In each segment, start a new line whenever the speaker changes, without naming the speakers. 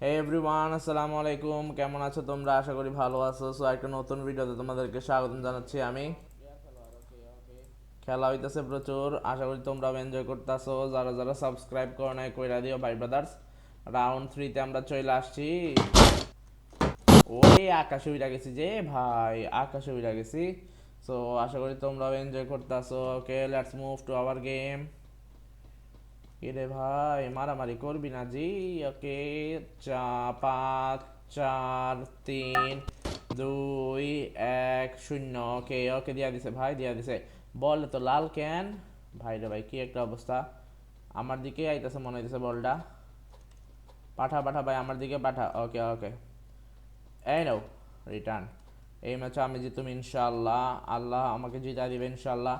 হে everyone আসসালামু আলাইকুম। কেমন আছো তোমরা? আশা করি ভালো আছো। সো একটা নতুন ভিডিওতে তোমাদেরকে স্বাগতম জানাচ্ছি আমি। খেলা হইতেছে প্রচুর। আশা করি তোমরাও এনজয় করতেছো। যারা যারা সাবস্ক্রাইব করো নাই, কইরা দিও ভাই ব্রাদার্স রাউন্ড থ্রিতে আমরা চলে আসছি। ওই আকাশে উড়া গেছি যে, ভাই, আকাশে উড়া গেছি। সো আশা করি তোমরাও এনজয় করতেছো। Okay let's move to our game কিরে ভাই? মারামারি করবি না জি? ওকে চা পাঁচ, চার, তিন, দুই, এক, শূন্য। ওকে ওকে, দিয়া দিছে, ভাই, দিয়া দিছে। বল তো লাল ক্যান ভাই রে ভাই, কি একটা অবস্থা। আমার দিকে আইতেছে, মনে হইতেছে বলটা। পাঠা পাঠা, ভাই, আমার দিকে পাঠা। ওকে ওকে। এই নাও রিটার্ন এই ম্যাচে আমি জিতুম ইনশাল্লাহ আল্লাহ আমাকে জিতা দিবে ইনশাল্লাহ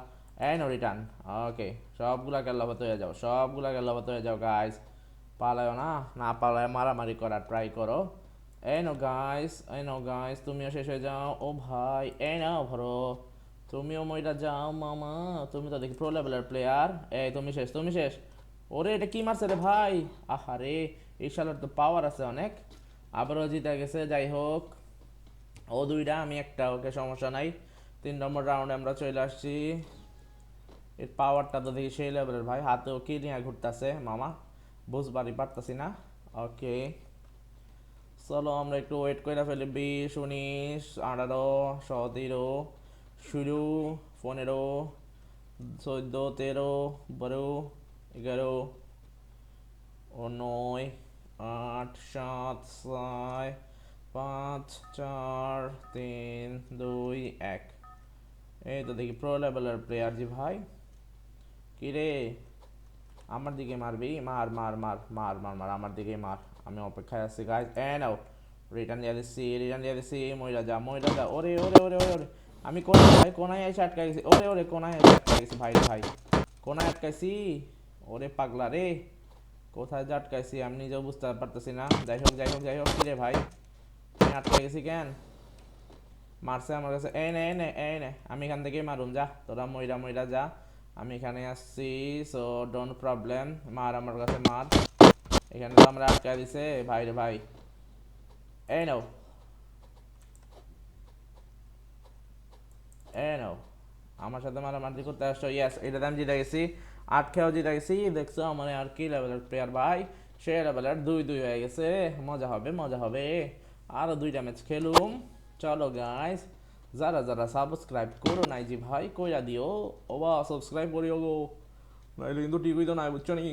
নাও রিটার্ন ওকে সবগুলাকে লবত হয়ে যাও। সবগুলাকে লবত হয়ে যাও গাইস পালায় না না পালায় মারামারি করার ট্রাই করো। এই নাও গাইস এই নাও গাইস তুমিও শেষ হয়ে যাও। ও ভাই এই নাও ভরো। তুমিও মইটা যাও, মামা। তুমি তো দেখি প্রো লেভেলের প্লেয়ার এই, তুমি শেষ তুমি শেষ। ওরে, এটা কি মারছে রে ভাই? আহারে এই শালার তো পাওয়ার আছে অনেক। আবারও জিতে গেছে, যাই হোক। ও দুইটা, আমি একটা, ওকে সমস্যা নাই। তিন নম্বর রাউন্ডে আমরা চলে আসছি। এর পাওয়ারটা তো দেখি সেই লেভেলের ভাই হাতেও কি নিয়ে ঘুরতেছে? মামা, বুঝবারই পারতাছি না। ওকে চলো আমরা একটু ওয়েট করে ফেলি। বিশ, উনিশ, আঠারো, সতেরো ষোলো পনেরো, চোদ্দ, তেরো, বারো, এগারো, ও নয়, আট, সাত, ছয়, পাঁচ, চার, তিন, দুই, এক। এই তো দেখি প্রো লেভেলের প্লেয়ার জি ভাই। কি রে? আমার দিকে মারবি? মার মার মার মার মার মার, আমার দিকে মার। আমি অপেক্ষায় আছি গাইজ এ নাও রিটার্ন দিয়ে দিচ্ছি রিটার্ন দিয়ে দিচ্ছি। মহিলা যা মহিলা যা। ওরে ওরে ওরে ওরে ওরে। আমি কোনায়, ভাই, কোনায় এসে আটকা গেছি। ওরে ওরে, কোনায় এসে আটকা গেছি, ভাই ভাই। কোনায় আটকাইছি? ওরে পাগলা রে। কোথায় যে আটকাইছি আমি নিজেও বুঝতে পারতেছি না। যাই হোক যাই হোক যাই হোক কিরে ভাই? আমি আটকে গেছি কেন? মারছে আমার কাছে। এই নে এই নে এই নে। আমি এখান থেকেই মারুম, যা। তোরা মইরা মইরা যা। আমি এখানে আসছি সো ডোন্ট প্রবলেম মার আমার কাছে মার এখানে তো আমরা আটকা দিছে, ভাই রে ভাই। এই নাও। এই নাও। আমার সাথে মারামারি করতে আসছো ইয়েস এটাতে আমি জিতে গেছি। আট খেয়েও জিতে গেছি, দেখছ আমার আর কি লেভেলের প্লেয়ার ভাই? সে লেভেলের দুই দুই হয়ে গেছে। মজা হবে মজা হবে। আরও দুইটা ম্যাচ খেলুম। চলো গাইস যারা যারা সাবস্ক্রাইব করো নাই জি ভাই, কইরা দিও। ওবা সাবস্ক্রাইব করিও গো। নাইলে কিন্তু ঠিকই তো নাই বুঝছ নি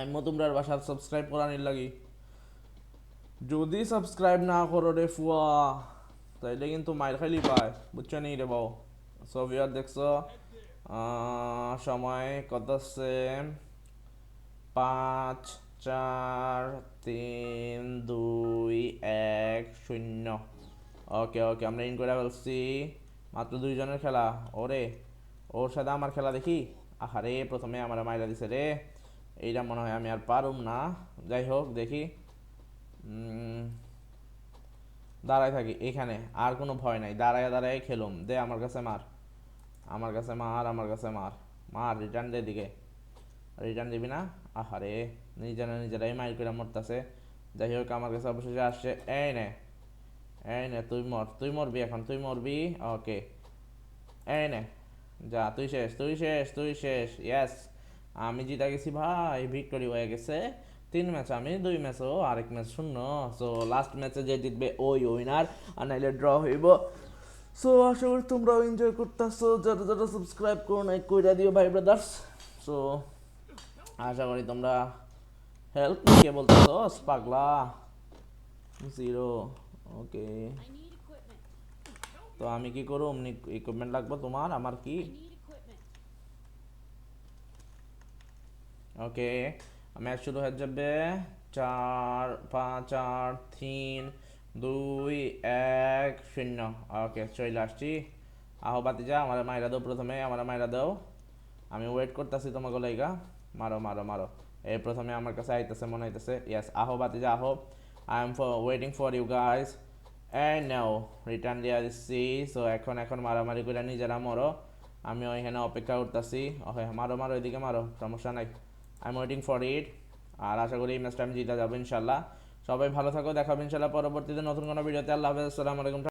আমি তোমরার বাসার সাবস্ক্রাইব করানির লাগি। যদি সাবস্ক্রাইব না করো রে ফুয়া, তাইলে কিন্তু মাইর খাইলি পায়, বুঝছ নি রে বাও? সো ভিউয়ার দেখছ সময় কত হচ্ছে পাঁচ, চার, তিন, দুই, এক, শূন্য। ওকে ওকে আমরা ইন করে মাত্র দুইজনের খেলা। ওরে, ওর সাথে আমার খেলা দেখি? আহারে, প্রথমে আমার মাইরা দিছে রে। এইটা মনে হয় আমি আর পারুম না। যাই হোক, দেখি। দাঁড়ায় থাকি এখানে, আর কোনো ভয় নাই। দাঁড়ায় দাঁড়ায় খেলুম। দে, আমার কাছে মার। আমার কাছে মার, আমার কাছে মার। মার রিটার্ন দে দিকে রিটার্ন দিবি না? আহারে, নিজেরা নিজেরাই মাইর করে মরতেছে। যাই হোক, আমার কাছে অবশেষে আসছে। এই নে। এই নে, তুই মর, তুই মরবি এখন, তুই মরবি? ওকে এই নে, যা, তুই শেষ তুই শেষ তুই শেষ ইয়েস আমি জিতা গেছি ভাই ভিক্টোরি হয়ে গেছে। তিন ম্যাচ আমি, দুই ম্যাচও আরেক ম্যাচ শূন্য। সো লাস্ট ম্যাচে যে জিতবে ওই উইনার আর নাইলে ড্র হইব। সো আশা করি তোমরাও এনজয় করতেছো। যারা যারা সাবস্ক্রাইব করো নাই, কইরা দিও ভাই ব্রাদার্স সো আশা করি তোমরা হেল্প কে বলতেছো, পাগলা। Zero okay. তো আমি কি করুম ইকুইপমেন্ট লাগবে তোমার, আমার কি. ওকে ম্যাচ শুরু হয়ে যাবে চার, পাঁচ চার তিন, দুই, এক, শূন্য। ওকে চলে আসছি। আহো বাতি যা আমার মাইরা দাও প্রথমে আমার মাইরা দাও। আমি ওয়েট করতেছি তোমাকে লাইগা। মারো মারো মারো। এই প্রথমে আমার কাছে আইতেছে, মনে হইতেছে। ইয়েস আহো বাতি যা আহো। I am for waiting for you guys and now return দিয়া দিচ্ছি সো এখন এখন মারামারি করে নিজেরা মরো। আমি ওইখানে অপেক্ষা করতেছি। ওহে মারো মারো, এদিকে মারো, সমস্যা নাই। I am waiting for it আর আশা করি এই ম্যাচটা আমি জিতে যাব, ইনশাল্লাহ। সবাই ভালো থাকো, দেখাবো, ইনশাল্লাহ। পরবর্তীতে নতুন কোনো ভিডিওতে আল্লাহ হাফেজ। আসসালামু আলাইকুম।